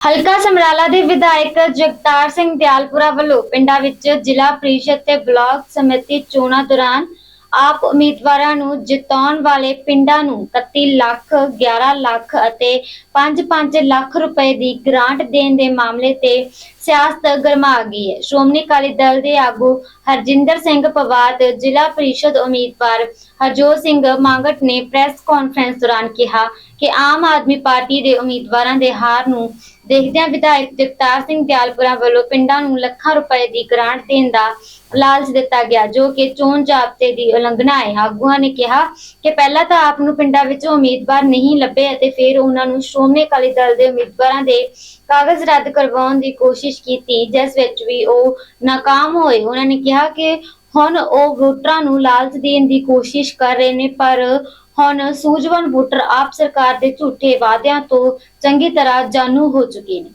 ਹਲਕਾ ਸਮਰਾਲਾ ਦੇ ਵਿਧਾਇਕ ਜਗਤਾਰ ਸਿੰਘ ਦਿਆਲਪੁਰਾ ਵੱਲੋਂ ਪਿੰਡਾਂ ਵਿੱਚ ਜ਼ਿਲ੍ਹਾ ਪ੍ਰੀਸ਼ਦ ਤੇ ਬਲਾਕ ਸਮਿਤੀ ਚੋਣਾਂ ਦੌਰਾਨ ਆਪ ਉਮੀਦਵਾਰਾਂ ਨੂੰ ਜਿਤਾਉਣ ਵਾਲੇ ਪਿੰਡਾਂ ਨੂੰ 31 ਲੱਖ 11 ਲੱਖ ਅਤੇ 5-5 ਲੱਖ ਰੁਪਏ ਦੀ ਗ੍ਰਾਂਟ ਦੇਣ ਦੇ ਮਾਮਲੇ ਤੇ ਸਿਆਸਤ ਗਰਮਾ ਗਈ ਹੈ। ਸ਼੍ਰੋਮਣੀ ਅਕਾਲੀ ਦਲ ਦੇ ਆਗੂ ਹਰਜਿੰਦਰ ਸਿੰਘ ਪਵਾਰ ਜ਼ਿਲ੍ਹਾ ਪ੍ਰੀਸ਼ਦ ਉਮੀਦਵਾਰ ਹਰਜੋਤ ਸਿੰਘ ਮੰਗਟ ਨੇ ਪ੍ਰੈਸ ਕਾਨਫਰੰਸ ਦੌਰਾਨ ਕਿਹਾ ਕਿ ਆਮ ਆਦਮੀ ਪਾਰਟੀ ਦੇ ਉਮੀਦਵਾਰਾਂ ਦੇ ਹਾਰ ਨੂੰ ਦੇਖਦਿਆਂ ਵਿਧਾਇਕ ਜਗਤਾਰ ਸਿੰਘ ਦਿਆਲਪੁਰਾ ਵੱਲੋਂ ਪਿੰਡਾਂ ਨੂੰ ਲੱਖਾਂ ਰੁਪਏ ਦੀ ਗ੍ਰਾਂਟ ਦੇਣ ਦਾ ਲਾਲਚ ਦਿੱਤਾ ਗਿਆ, ਜੋ ਕਿ ਚੋਣ ਜ਼ਾਬਤੇ ਦੀ ਉਲੰਘਣਾ ਹੈ। ਆਗੂਆਂ ਨੇ ਕਿਹਾ ਕਿ ਪਹਿਲਾਂ ਤਾਂ ਆਪ ਨੂੰ ਪਿੰਡਾਂ ਵਿੱਚ ਉਮੀਦਵਾਰ ਨਹੀਂ ਲੱਭੇ ਅਤੇ ਫਿਰ ਉਹਨਾਂ ਨੂੰ ਸ਼੍ਰੋਮਣੀ ਅਕਾਲੀ ਦਲ ਦੇ ਉਮੀਦਵਾਰਾਂ ਦੇ ਕਾਗਜ਼ ਰੱਦ ਕਰਵਾਉਣ ਦੀ ਕੋਸ਼ਿਸ਼ ਕੀਤੀ, ਜਿਸ ਵਿੱਚ ਵੀ ਉਹ ਨਾਕਾਮ ਹੋਏ। ਉਹਨਾਂ ਨੇ ਕਿਹਾ ਕਿ ਹੁਣ ਉਹ ਵੋਟਰਾਂ ਨੂੰ ਲਾਲਚ ਦੇਣ ਦੀ ਕੋਸ਼ਿਸ਼ ਕਰ ਰਹੇ ਨੇ, ਪਰ ਹੁਣ ਸੂਝਵਾਨ ਵੋਟਰ ਆਪ ਸਰਕਾਰ ਦੇ ਝੂਠੇ ਵਾਅਦਿਆਂ ਤੋਂ ਚੰਗੀ ਤਰ੍ਹਾਂ ਜਾਣੂ ਹੋ ਚੁੱਕੇ ਨੇ।